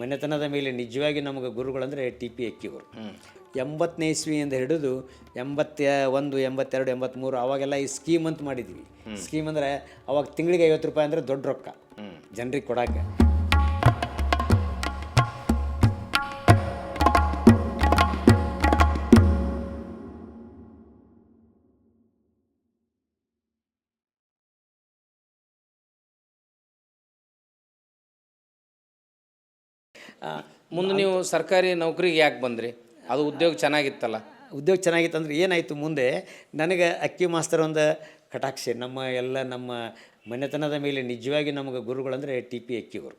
ಮನೆತನದ ಮೇಲೆ ನಿಜವಾಗಿ ನಮಗೆ ಗುರುಗಳಂದರೆ ಟಿ ಪಿ ಅಕ್ಕಿವರು ಎಂಬತ್ತನೇ ಇಸ್ವಿಯಿಂದ ಹಿಡಿದು ಎಂಬತ್ತ ಒಂದು ಎಂಬತ್ತೆರಡು ಎಂಬತ್ತ್ಮೂರು ಅವಾಗೆಲ್ಲ ಈ ಸ್ಕೀಮ್ ಅಂತ ಮಾಡಿದ್ವಿ. ಸ್ಕೀಮ್ ಅಂದರೆ ಅವಾಗ ತಿಂಗಳಿಗೆ ಐವತ್ತು ರೂಪಾಯಿ ಅಂದರೆ ದೊಡ್ಡ ರೊಕ್ಕ. ಜನರಿಗೆ ಕೊಡೋಕ್ಕೆ. ಮುಂದೆ ನೀವು ಸರ್ಕಾರಿ ನೌಕರಿಗೆ ಯಾಕೆ ಬಂದ್ರಿ? ಅದು ಉದ್ಯೋಗ ಚೆನ್ನಾಗಿತ್ತಲ್ಲ. ಉದ್ಯೋಗ ಚೆನ್ನಾಗಿತ್ತು ಅಂದ್ರೆ ಏನಾಯಿತು ಮುಂದೆ? ನನಗೆ ಅಕ್ಕಿ ಮಾಸ್ತರ್ ಒಂದು ಕಟಾಕ್ಷಿ, ನಮ್ಮ ಎಲ್ಲ ನಮ್ಮ ಮನೆತನದ ಮೇಲೆ ನಿಜವಾಗಿ ನಮಗೆ ಗುರುಗಳಂದರೆ ಟಿ ಪಿ ಅಕ್ಕಿಯವರು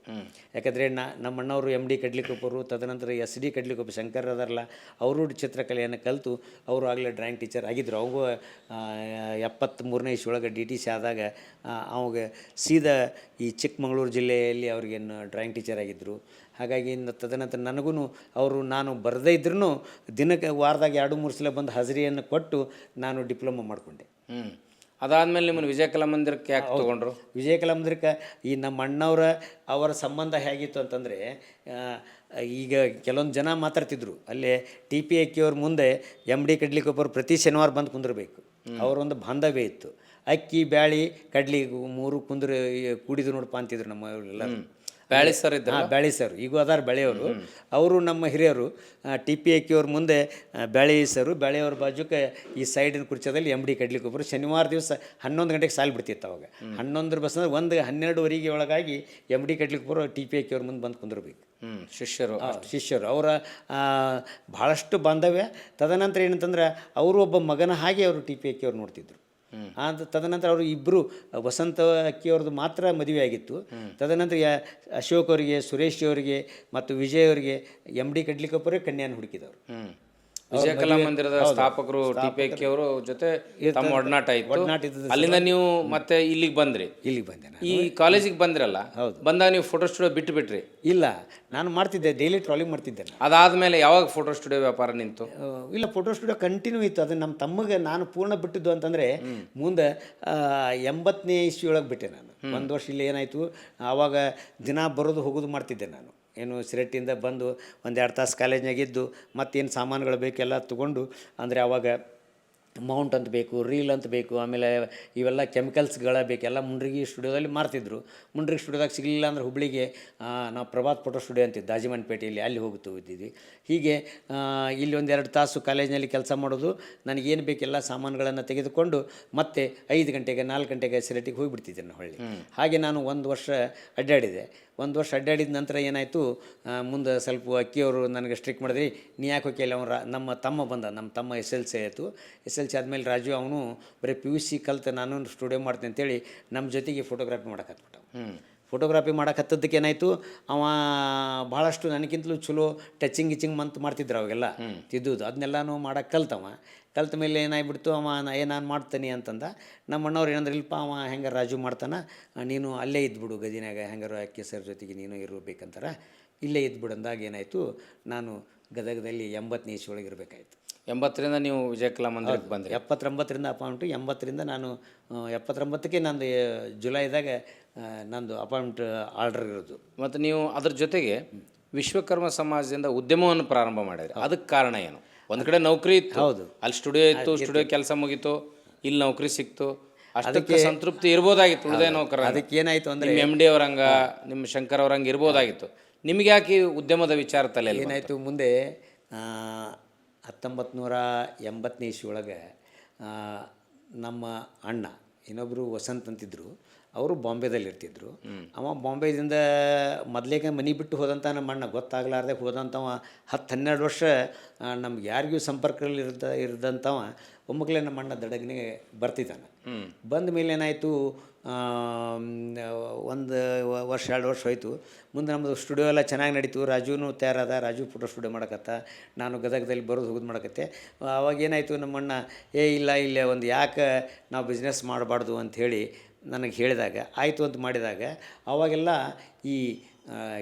ಯಾಕಂದರೆ ನಾ ನಮ್ಮ ಅಣ್ಣವರು ಎಂ ಡಿ ಕಡ್ಲಿಕೊಪ್ಪರು ತದನಂತರ ಎಸ್ ಡಿ ಕಡ್ಲಿಕೊಪ್ಪ ಶಂಕರ್ ಅದಾರಲ್ಲ ಅವರು ಚಿತ್ರಕಲೆಯನ್ನು ಕಲಿತು ಅವರು ಆಗಲೇ ಡ್ರಾಯಿಂಗ್ ಟೀಚರ್ ಆಗಿದ್ದರು ಅವಾಗ ಎಪ್ಪತ್ತ್ಮೂರನೇ ಇಸ್ವಿಯೊಳಗೆ ಡಿ ಟಿ ಸಿ ಆದಾಗ ಅವಾಗ ಸೀದಾ ಈ ಚಿಕ್ಕಮಗಳೂರು ಜಿಲ್ಲೆಯಲ್ಲಿ ಅವ್ರಿಗೇನು ಡ್ರಾಯಿಂಗ್ ಟೀಚರ್ ಆಗಿದ್ದರು ಹಾಗಾಗಿ ಇನ್ನು ತದನಂತರ ನನಗೂ ಅವರು ನಾನು ಬರದೇ ಇದ್ರೂ ದಿನಕ್ಕೆ ವಾರದಾಗ ಎರಡು ಮೂರು ಸಲ ಬಂದು ಹಾಜರಿಯನ್ನು ಕೊಟ್ಟು ನಾನು ಡಿಪ್ಲೊಮಾ ಮಾಡಿಕೊಂಡೆ. ಹ್ಞೂ ಅದಾದ್ಮೇಲೆ ನಿಮ್ಮನ್ನು ವಿಜಯ ಕಲಾಮಂದಿರಕ್ಕೆ ಯಾಕೆ ತೊಗೊಂಡ್ರು? ವಿಜಯ ಕಲಾಮಂದಿರಕ್ಕೆ ಈ ನಮ್ಮ ಅಣ್ಣವರ ಅವರ ಸಂಬಂಧ ಹೇಗಿತ್ತು ಅಂತಂದರೆ ಈಗ ಕೆಲವೊಂದು ಜನ ಮಾತಾಡ್ತಿದ್ರು. ಅಲ್ಲೇ ಟಿ ಪಿ ಅಕ್ಕಿಯವ್ರ ಮುಂದೆ ಎಂ ಡಿ ಕಡ್ಲಿಕೊಬ್ಬರು ಪ್ರತಿ ಶನಿವಾರ ಬಂದು ಕುಂದಿರಬೇಕು. ಅವರೊಂದು ಬಾಂಧವ್ಯ ಇತ್ತು. ಅಕ್ಕಿ ಬ್ಯಾಳಿ ಕಡ್ಲಿ ಮೂರು ಕುಂದ್ರ ಕೂಡಿದ್ರು ನೋಡಪ್ಪ ಅಂತಿದ್ರು ನಮ್ಮ ಎಲ್ಲರೂ ಬ್ಯಾಳಿ ಸರ್ ಇದ್ದ ಬ್ಯಾಳಿ ಸರ್. ಈಗ ಅದಾರ ಬೆಳೆಯವರು ಅವರು ನಮ್ಮ ಹಿರಿಯರು. ಟಿ ಪಿ ಅಕ್ಕಿಯವ್ರ ಮುಂದೆ ಬೇಳಿ ಬ್ಯಾಳಿ ಸರು. ಬ್ಯಾಳೆಯವ್ರ ಬಾಜುಕ್ಕೆ ಈ ಸೈಡಿನ ಕುರ್ಚದಲ್ಲಿ ಎಂ ಡಿ ಕಡ್ಲಿಕ್ಕೆ ಒಬ್ಬರು ಶನಿವಾರ ದಿವಸ ಹನ್ನೊಂದು ಗಂಟೆಗೆ ಸಾಲು ಬಿಡ್ತಿತ್ತು ಅವಾಗ. ಹನ್ನೊಂದರ ಬಸ್ ಅಂದ್ರೆ ಒಂದು ಹನ್ನೆರಡುವರೆಗೆ ಒಳಗಾಗಿ ಎಂ ಡಿ ಕಡ್ಲಿಕ್ಕೆ ಬರೋ ಟಿ ಪಿ ಅಕ್ಕಿಯವ್ರ ಮುಂದೆ ಬಂದು ಕುಂದಿರ್ಬೇಕು. ಶಿಷ್ಯರು. ಶಿಷ್ಯರು. ಅವರ ಭಾಳಷ್ಟು ಬಾಂಧವ್ಯ. ತದನಂತರ ಏನಂತಂದ್ರೆ ಅವರು ಒಬ್ಬ ಮಗನ ಹಾಗೆ ಅವರು ಟಿ ಪಿ ಅಕ್ಕಿಯವ್ರು ನೋಡ್ತಿದ್ರು. ಅಂತ ತದನಂತರ ಅವರು ಇಬ್ಬರು ವಸಂತ ಅಕ್ಕಿಯವ್ರದ್ದು ಮಾತ್ರ ಮದುವೆ ಆಗಿತ್ತು ತದನಂತರ ಅಶೋಕ್ ಅವರಿಗೆ, ಸುರೇಶ್ ಅವರಿಗೆ ಮತ್ತು ವಿಜಯ್ ಅವರಿಗೆ ಎಂ ಡಿ ಕಡ್ಲಿಕಪ್ಪರೇ ಕನ್ಯಾನ ಹುಡುಕಿದವರು. ಹ್ಞೂ ವಿಜಯ ಕಲಾ ಮಂದಿರದ ಸ್ಥಾಪಕರು ಟಿ ಪಿ ಅಕ್ಕಿ ಅವರು ಜೊತೆ ತಮ್ಮ ಒಡನಾಟ ಇತ್ತು. ಅಲ್ಲಿಂದ ನೀವು ಮತ್ತೆ ಇಲ್ಲಿಗೆ ಬಂದ್ರಿ. ಇಲ್ಲಿಗೆ ಬಂದೆ ನಾನು. ಈ ಕಾಲೇಜಿಗೆ ಬಂದ್ರಲ್ಲ ಬಂದಾಗ ನೀವು ಫೋಟೋ ಸ್ಟುಡಿಯೋ ಬಿಟ್ಟು ಬಿಟ್ರಿ. ಇಲ್ಲ ನಾನು ಮಾಡ್ತಿದ್ದೆ ಡೈಲಿ ಟ್ರಾಲಿಂಗ್ ಮಾಡ್ತಿದ್ದೆ ನಾನು ಅದಾದ್ಮೇಲೆ ಯಾವಾಗ ಫೋಟೋ ಸ್ಟುಡಿಯೋ ವ್ಯಾಪಾರ ನಿಂತು? ಆ, ಇಲ್ಲ ಫೋಟೋ ಸ್ಟುಡಿಯೋ ಕಂಟಿನ್ಯೂ ಇತ್ತು. ಅದು ನಮ್ಮ ತಮ್ಮಗೆ ನಾನು ಪೂರ್ಣ ಬಿಟ್ಟಿದ್ದು ಅಂತಂದ್ರೆ ಮುಂದೆ ಆ, ಎಂಬತ್ತನೇ ಇಸ್ವಿಯೊಳಗೆ ಬಿಟ್ಟೆ ನಾನು. ಒಂದು ವರ್ಷ ಇಲ್ಲಿ ಏನಾಯ್ತು ಆವಾಗ ದಿನ ಬರೋದು ಹೋಗೋದು ಮಾಡ್ತಿದ್ದೆ ನಾನು. ಏನು ಸಿರಟ್ಟಿಯಿಂದ ಬಂದು ಒಂದೆರಡು ತಾಸು ಕಾಲೇಜ್ನಾಗ ಇದ್ದು ಮತ್ತೇನು ಸಾಮಾನುಗಳು ಬೇಕೆಲ್ಲ ತೊಗೊಂಡು ಅಂದರೆ ಆವಾಗ ಮೌಂಟ್ ಅಂತ ಬೇಕು ರೀಲ್ ಅಂತ ಬೇಕು ಆಮೇಲೆ ಇವೆಲ್ಲ ಕೆಮಿಕಲ್ಸ್ಗಳ ಬೇಕೆಲ್ಲ ಮುಂಡ್ರಿಗಿ ಸ್ಟುಡಿಯೋದಲ್ಲಿ ಮಾರ್ತಿದ್ರು. ಮುಂಡ್ರಿಗಿ ಸ್ಟುಡಿಯೋದಾಗ ಸಿಗಲಿಲ್ಲ ಅಂದ್ರೆ ಹುಬ್ಳಿಗೆ ನಾವು ಪ್ರಭಾತ್ ಫೋಟೋ ಸ್ಟುಡಿಯೋ ಅಂತಿದ್ದು ದಾಜಿಮನ್ಪೇಟೆಯಲ್ಲಿ ಅಲ್ಲಿ ಹೋಗುತ್ತಾ ಇದ್ದಿದ್ವಿ. ಹೀಗೆ ಇಲ್ಲಿ ಇಲ್ಲಿ ಒಂದೆರಡು ತಾಸು ಕಾಲೇಜಿನಲ್ಲಿ ಕೆಲಸ ಮಾಡೋದು ನನಗೇನು ಬೇಕೆಲ್ಲ ಸಾಮಾನುಗಳನ್ನು ತೆಗೆದುಕೊಂಡು ಮತ್ತೆ ಐದು ಗಂಟೆಗೆ ನಾಲ್ಕು ಗಂಟೆಗೆ ಸಿರಟಿಗೆ ಹೋಗಿಬಿಡ್ತಿದ್ದೆ ನಾನು ಹೊಳ್ಳಿ. ಹಾಗೆ ನಾನು ಒಂದು ವರ್ಷ ಅಡ್ಡಾಡಿದೆ. ಒಂದು ವರ್ಷ ಅಡ್ಡಾಡಿದ ನಂತರ ಏನಾಯಿತು ಮುಂದೆ ಸ್ವಲ್ಪ ಅಕ್ಕಿಯವರು ನನಗೆ ಸ್ಟ್ರಿಕ್ ಮಾಡಿದ್ರಿ ನೀ ಯಾಕೆ ಹೋಗಿ ಅವರ ರಾ ನಮ್ಮ ತಮ್ಮ ಬಂದ ನಮ್ಮ ತಮ್ಮ ಎಸ್ ಎಲ್ ಸಿ ಆಯಿತು. ಎಸ್ ಎಲ್ ಆದಮೇಲೆ ರಾಜು ಅವನು ಬರೀ ಪಿ ಯು ಸಿ ಕಲ್ತು ನಾನು ಸ್ಟುಡಿಯೋ ಮಾಡ್ತೀನಿ ಅಂತೇಳಿ ನಮ್ಮ ಜೊತೆಗೆ ಫೋಟೋಗ್ರಾಫಿ ಮಾಡಕತ್ಬಿಟ್ಟ ಫೋಟೋಗ್ರಾಫಿ ಮಾಡಕತ್ತದಕ್ಕೆ ಏನಾಯಿತು? ಅವ ಭಾಳಷ್ಟು ನನಗಿಂತಲೂ ಚಲೋ ಟಚಿಂಗ್ ಗಿಚಿಂಗ್ ಮಂತ್ ಮಾಡ್ತಿದ್ರು ಅವಾಗೆಲ್ಲ. ತಿದ್ದುದು. ಅದನ್ನೆಲ್ಲನೂ ಮಾಡಕ್ಕೆ ಕಲ್ತವ. ಕಲ್ತ ಮೇಲೆ ಏನಾಗ್ಬಿಡ್ತು ಅವ ಏ ನಾನು ಮಾಡ್ತೀನಿ ಅಂತಂದ. ನಮ್ಮ ಅಣ್ಣವ್ರು ಏನಂದ್ರೆ ಇಲ್ಪ ಅವ ಹೆಂಗೆ ರಾಜು ಮಾಡ್ತಾನೆ? ನೀನು ಅಲ್ಲೇ ಇದ್ಬಿಡು ಗದಿನಾಗ ಹೆಂಗಾರು ಅಕ್ಕಿ ಸರ್ ಜೊತೆಗೆ ನೀನು ಇರಬೇಕಂತಾರೆ. ಇಲ್ಲೇ ಇದ್ಬಿಡು. ಅಂದಾಗ ಏನಾಯಿತು? ನಾನು ಗದಗದಲ್ಲಿ ಎಂಬತ್ತನೇ ಒಳಗೆ ಇರಬೇಕಾಯ್ತು. ಎಂಬತ್ತರಿಂದ ನೀವು ವಿಜಯ ಕಲಾ ಮಂದಿರಕ್ಕೆ ಬಂದ್ರಿ ಎಪ್ಪತ್ತೊಂಬತ್ತರಿಂದ ಅಪಾಯಿಂಟು ಎಂಬತ್ತರಿಂದ ನಾನು ಎಪ್ಪತ್ತೊಂಬತ್ತಕ್ಕೆ ನಂದು ಜುಲೈದಾಗ ನಂದು ಅಪಾಯಿಂಟ್ ಆರ್ಡರ್ ಇರೋದು. ಮತ್ತು ನೀವು ಅದ್ರ ಜೊತೆಗೆ ವಿಶ್ವಕರ್ಮ ಸಮಾಜದಿಂದ ಉದ್ಯಮವನ್ನು ಪ್ರಾರಂಭ ಮಾಡಿದ್ರಿ. ಅದಕ್ಕೆ ಕಾರಣ ಏನು? ಒಂದು ಕಡೆ ನೌಕರಿ ಇತ್ತು. ಹೌದು. ಅಲ್ಲಿ ಸ್ಟುಡಿಯೋ ಇತ್ತು ಸ್ಟುಡಿಯೋ ಕೆಲಸ ಮುಗೀತು ಇಲ್ಲಿ ನೌಕರಿ ಸಿಕ್ತು. ಅಷ್ಟಕ್ಕೆ ಸಂತೃಪ್ತಿ ಇರ್ಬೋದಾಗಿತ್ತು ಉಳಿದೇ ನೌಕರ ಅದಕ್ಕೆ ಏನಾಯಿತು ಅಂದರೆ ನಿಮ್ಮ ಎಂ ಡಿ ಅವರಂಗ ನಿಮ್ಮ ಶಂಕರ್ ಅವರಂಗ ಇರ್ಬೋದಾಗಿತ್ತು. ನಿಮ್ಗೆ ಯಾಕೆ ಉದ್ಯಮದ ವಿಚಾರ ತಲೆ? ಏನಾಯಿತು ಮುಂದೆ ಹತ್ತೊಂಬತ್ತು ನೂರ ಎಂಬತ್ತನೇ ಇಸ್ವಿಯೊಳಗೆ ನಮ್ಮ ಅಣ್ಣ ಇನ್ನೊಬ್ಬರು ವಸಂತ್ ಅಂತಿದ್ರು ಅವರು ಬಾಂಬೆದಲ್ಲಿ ಇರ್ತಿದ್ರು ಅವ ಬಾಂಬೆದಿಂದ ಮೊದಲಿಗೆ ಮನೆ ಬಿಟ್ಟು ಹೋದಂಥ ನಮ್ಮ ಅಣ್ಣ ಗೊತ್ತಾಗಲಾರ್ದೆ ಹೋದಂಥವ ಹತ್ತು ಹನ್ನೆರಡು ವರ್ಷ ನಮ್ಗೆ ಯಾರಿಗೂ ಸಂಪರ್ಕದಲ್ಲಿ ಇರ್ದ ಇರದಂಥವ ಒಮ್ಮಕ್ಲೆ ನಮ್ಮ ಅಣ್ಣ ದಡಗನಿಗೆ ಬರ್ತಿದ್ದಾನೆ. ಬಂದ ಮೇಲೆ ಏನಾಯಿತು ಒಂದು ವರ್ಷ ಎರಡು ವರ್ಷ ಹೋಯಿತು. ಮುಂದೆ ನಮ್ಮದು ಸ್ಟುಡಿಯೋ ಎಲ್ಲ ಚೆನ್ನಾಗಿ ನಡೀತು. ರಾಜುನು ತಯಾರಾದ ರಾಜು ಫೋಟೋ ಸ್ಟುಡಿಯೋ ಮಾಡಕತ್ತ. ನಾನು ಗದಗದಲ್ಲಿ ಬರೋದು ಹೋಗೋದು ಮಾಡಕತ್ತೆ. ಅವಾಗ ಏನಾಯಿತು ನಮ್ಮಣ್ಣ ಏ ಇಲ್ಲ ಇಲ್ಲೇ ಒಂದು ಯಾಕೆ ನಾವು ಬಿಸ್ನೆಸ್ ಮಾಡಬಾರ್ದು? ಅಂಥೇಳಿ ನನಗೆ ಹೇಳಿದಾಗ ಆಯಿತು ಅಂತ ಮಾಡಿದಾಗ ಅವಾಗೆಲ್ಲ ಈ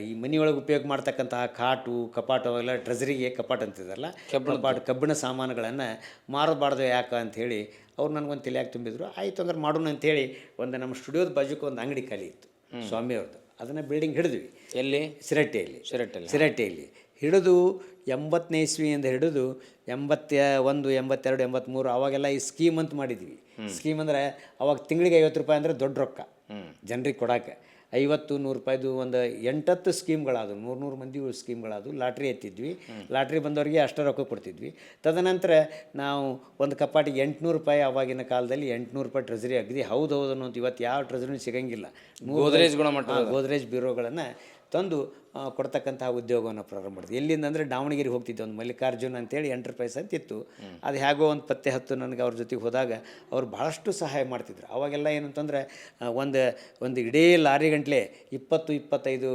ಈ ಮನೆಯೊಳಗೆ ಉಪಯೋಗ ಮಾಡ್ತಕ್ಕಂತಹ ಕಾಟು ಕಪಾಟು ಅವೆಲ್ಲ ಟ್ರೆಜರಿಗೆ ಕಪಾಟ್ ಅಂತಿದ್ದಾರಲ್ಲ ಕಪಾಟ್ ಕಬ್ಬಿಣ ಸಾಮಾನುಗಳನ್ನು ಮಾರಬಾರ್ದು ಯಾಕೆ ಅಂಥೇಳಿ ಅವ್ರು ನನಗೊಂದು ತಲೆಯಾಗಿ ತುಂಬಿದ್ರು. ಆಯಿತು ಅಂದ್ರೆ ಮಾಡೋಣ ಅಂಥೇಳಿ ಒಂದು ನಮ್ಮ ಸ್ಟುಡಿಯೋದ ಬಾಜುಕ್ಕೆ ಒಂದು ಅಂಗಡಿ ಖಾಲಿ ಇತ್ತು ಸ್ವಾಮಿಯವ್ರದ್ದು ಅದನ್ನು ಬಿಲ್ಡಿಂಗ್ ಹಿಡಿದ್ವಿ. ಎಲ್ಲಿ? ಸಿರಟ್ಟೆಯಲ್ಲಿ. ಸಿರಟ್ಟೆಯಲ್ಲಿ ಸಿರಟ್ಟೆಯಲ್ಲಿ. ಹಿಡಿದು ಎಂಬತ್ತನೇ ಇಸ್ವಿಯಿಂದ ಹಿಡಿದು ಎಂಬತ್ತ ಒಂದು ಎಂಬತ್ತೆರಡು ಎಂಬತ್ತ್ಮೂರು ಅವಾಗೆಲ್ಲ ಈ ಸ್ಕೀಮ್ ಅಂತ ಮಾಡಿದ್ವಿ. ಸ್ಕೀಮ್ ಅಂದರೆ ಅವಾಗ ತಿಂಗಳಿಗೆ ಐವತ್ತು ರೂಪಾಯಿ ಅಂದರೆ ದೊಡ್ಡ ರೊಕ್ಕ. ಜನರಿಗೆ ಕೊಡೋಕೆ. ಐವತ್ತು ನೂರು ರೂಪಾಯಿದು ಒಂದು ಎಂಟತ್ತು ಸ್ಕೀಮ್ಗಳಾದವು ನೂರು ನೂರು ಮಂದಿ ಸ್ಕೀಮ್ಗಳಾದವು ಲಾಟ್ರಿ ಎತ್ತಿದ್ವಿ. ಲಾಟ್ರಿ ಬಂದವರಿಗೆ ಅಷ್ಟು ರೊಕ್ಕ ಕೊಡ್ತಿದ್ವಿ. ತದನಂತರ ನಾವು ಒಂದು ಕಪಾಟಿಗೆ ಎಂಟುನೂರು ರೂಪಾಯಿ ಆವಾಗಿನ ಕಾಲದಲ್ಲಿ ಎಂಟುನೂರು ರೂಪಾಯಿ ಟ್ರೆಜರಿ ಅಗದಿ ಹೌದು ಹೌದು ಅನ್ನೋದು ಇವತ್ತು ಯಾವ ಟ್ರೆಜರಿನೂ ಸಿಗಂಗಿಲ್ಲ. ಗೋದ್ರೇಜ್ ಗುಣಮಟ್ಟ ಗೋದ್ರೇಜ್ ಬ್ಯೂರೋಗಳನ್ನು ತಂದು ಕೊಡ್ತಕ್ಕಂತಹ ಉದ್ಯೋಗವನ್ನು ಪ್ರಾರಂಭ ಮಾಡಿದ್ವಿ. ಎಲ್ಲಿಂದ ಅಂದರೆ ದಾವಣಗೆರೆ ಹೋಗ್ತಿದ್ದೆ ಒಂದು ಮಲ್ಲಿಕಾರ್ಜುನ್ ಅಂತೇಳಿ ಎಂಟರ್ಪ್ರೈಸ್ ಅಂತ ಇತ್ತು. ಅದು ಹೇಗೋ ಒಂದು ಪತ್ತೆ ಹತ್ತು ನನಗೆ ಅವ್ರ ಜೊತೆಗೆ ಹೋದಾಗ ಅವ್ರು ಭಾಳಷ್ಟು ಸಹಾಯ ಮಾಡ್ತಿದ್ರು. ಅವಾಗೆಲ್ಲ ಏನಂತಂದರೆ ಒಂದು ಒಂದು ಇಡೀ ಲಾರಿ ಗಂಟ್ಲೆ ಇಪ್ಪತ್ತು ಇಪ್ಪತ್ತೈದು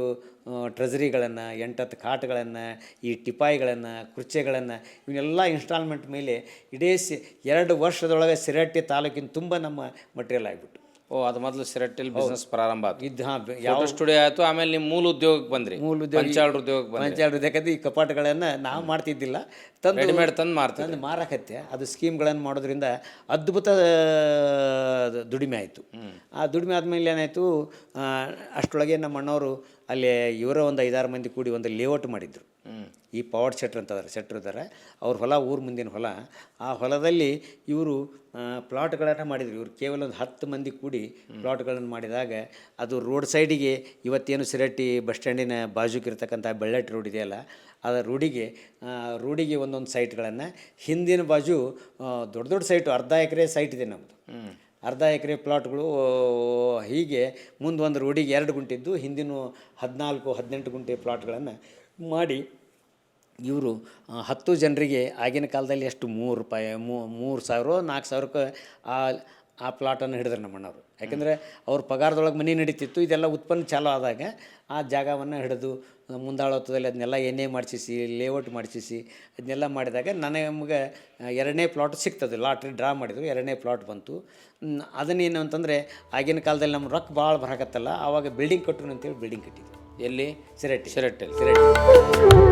ಟ್ರೆಜರಿಗಳನ್ನು ಎಂಟತ್ತು ಕಾಟ್ಗಳನ್ನು ಈ ಟಿಪಾಯಿಗಳನ್ನು ಕುರ್ಚೆಗಳನ್ನು ಇವನ್ನೆಲ್ಲ ಇನ್ಸ್ಟಾಲ್ಮೆಂಟ್ ಮೇಲೆ ಇಡೀ ಸಿ ಎರಡು ವರ್ಷದೊಳಗೆ ಸಿರಟ್ಟಿ ತಾಲೂಕಿನ ತುಂಬ ನಮ್ಮ ಮಟೀರಿಯಲ್ ಆಗಿಬಿಟ್ಟು. ಓ ಅದು ಮೊದಲು ಸಿರಟ್ಟಲ್ಲಿ ಬಿಸ್ನೆಸ್ ಪ್ರಾರಂಭ ಆಯ್ತು ಇದು ಹಾಂ ಯಾವ ಸ್ಟುಡಿಯೋ ಆಯ್ತು ಆಮೇಲೆ ನಿಮ್ಮ ಮೂಲ ಉದ್ಯೋಗಕ್ಕೆ ಬಂದ್ರಿ. ಮೂಲ ಉದ್ಯೋಗ ಪಂಚಾಳ್ ಉದ್ಯೋಗಕ್ಕೆ ಬಂದ್ರಿ. ಪಂಚಾಯತ್ ಉದ್ಯೋಗಕ್ಕೆ ಈ ಕಪಾಟಗಳನ್ನು ನಾವು ಮಾಡ್ತಿದ್ದಿಲ್ಲ. ತಂದು ರೆಡಿಮೇಡ್ ತಂದು ಮಾರ್ತೀವಿ ತಂದು ಮಾರಾಕತ್ತೆ. ಅದು ಸ್ಕೀಮ್ಗಳನ್ನು ಮಾಡೋದ್ರಿಂದ ಅದ್ಭುತ ದುಡಿಮೆ ಆಯಿತು. ಆ ದುಡಿಮೆ ಆದಮೇಲೆ ಏನಾಯಿತು ಅಷ್ಟರೊಳಗೆ ನಮ್ಮ ಅಣ್ಣವರು ಅಲ್ಲಿ ಇವರ ಒಂದು ಐದಾರು ಮಂದಿ ಕೂಡಿ ಒಂದು ಲೇಔಟ್ ಮಾಡಿದ್ರು. ಈ ಪವರ್ ಶೆಟ್ರ್ ಅಂತ ಅದಾರೆ ಶೆಟ್ರ್ ಇದ್ದಾರೆ. ಅವ್ರ ಹೊಲ ಊರು ಮುಂದಿನ ಹೊಲ. ಆ ಹೊಲದಲ್ಲಿ ಇವರು ಪ್ಲಾಟ್ಗಳನ್ನು ಮಾಡಿದ್ರು. ಇವರು ಕೇವಲ ಒಂದು ಹತ್ತು ಮಂದಿ ಕೂಡಿ ಪ್ಲಾಟ್ಗಳನ್ನು ಮಾಡಿದಾಗ ಅದು ರೋಡ್ ಸೈಡಿಗೆ ಇವತ್ತೇನು ಸಿರಟ್ಟಿ ಬಸ್ ಸ್ಟ್ಯಾಂಡಿನ ಬಾಜುಕಿರ್ತಕ್ಕಂಥ ಬೆಳ್ಳಟ್ಟಿ ರೋಡ್ ಇದೆಯಲ್ಲ ಅದರ ರೋಡಿಗೆ ರೋಡಿಗೆ ಒಂದೊಂದು ಸೈಟ್ಗಳನ್ನು ಹಿಂದಿನ ಬಾಜು ದೊಡ್ಡ ದೊಡ್ಡ ಸೈಟು ಅರ್ಧ ಎಕರೆ ಸೈಟ್ ಇದೆ ನಮ್ಮದು ಅರ್ಧ ಎಕರೆ ಪ್ಲಾಟ್ಗಳು ಹೀಗೆ ಮುಂದೆ ಒಂದು ರೋಡಿಗೆ ಎರಡು ಗುಂಟಿದ್ದು ಹಿಂದಿನ ಹದಿನಾಲ್ಕು ಹದಿನೆಂಟು ಗುಂಟೆ ಪ್ಲಾಟ್ಗಳನ್ನು ಮಾಡಿ ಇವರು ಹತ್ತು ಜನರಿಗೆ ಆಗಿನ ಕಾಲದಲ್ಲಿ ಎಷ್ಟು? ಮೂರು ರೂಪಾಯಿ ಮೂರು ಸಾವಿರ ನಾಲ್ಕು ಸಾವಿರಕ್ಕೆ ಆ ಆ ಪ್ಲಾಟನ್ನು ಹಿಡಿದ್ರು ನಮ್ಮ ಅಣ್ಣವರು ಯಾಕೆಂದರೆ ಅವ್ರ ಪಗಾರದೊಳಗೆ ಮನೆ ನಡೀತಿತ್ತು ಇದೆಲ್ಲ ಉತ್ಪನ್ನ ಚಾಲೂ ಆದಾಗ ಆ ಜಾಗವನ್ನು ಹಿಡಿದು ಮುಂದಾಳೋತ್ತದಲ್ಲಿ ಅದನ್ನೆಲ್ಲ ಎಣ್ಣೆ ಮಾಡಿಸಿಸಿ ಲೇಔಟ್ ಮಾಡಿಸಿಸಿ ಅದನ್ನೆಲ್ಲ ಮಾಡಿದಾಗ ನನಗೆ ಎರಡನೇ ಪ್ಲಾಟ್ ಸಿಗ್ತದೆ. ಲಾಟ್ರಿ ಡ್ರಾ ಮಾಡಿದ್ರು ಎರಡನೇ ಪ್ಲಾಟ್ ಬಂತು. ಅದನ್ನೇನು ಅಂತಂದರೆ ಆಗಿನ ಕಾಲದಲ್ಲಿ ನಮ್ಮ ರೊಕ್ಕ ಭಾಳ ಬರಕತ್ತಲ್ಲ ಆವಾಗ ಬಿಲ್ಡಿಂಗ್ ಕಟ್ಟೋಣ ಅಂತೇಳಿ ಬಿಲ್ಡಿಂಗ್ ಕಟ್ಟಿದ್ವಿ ಎಲ್ಲಿ? ಸಿರಟ್ಟಿ ಸಿರಟ್ಟಲ್ಲಿ. ಸಿರಟ್ಟಿ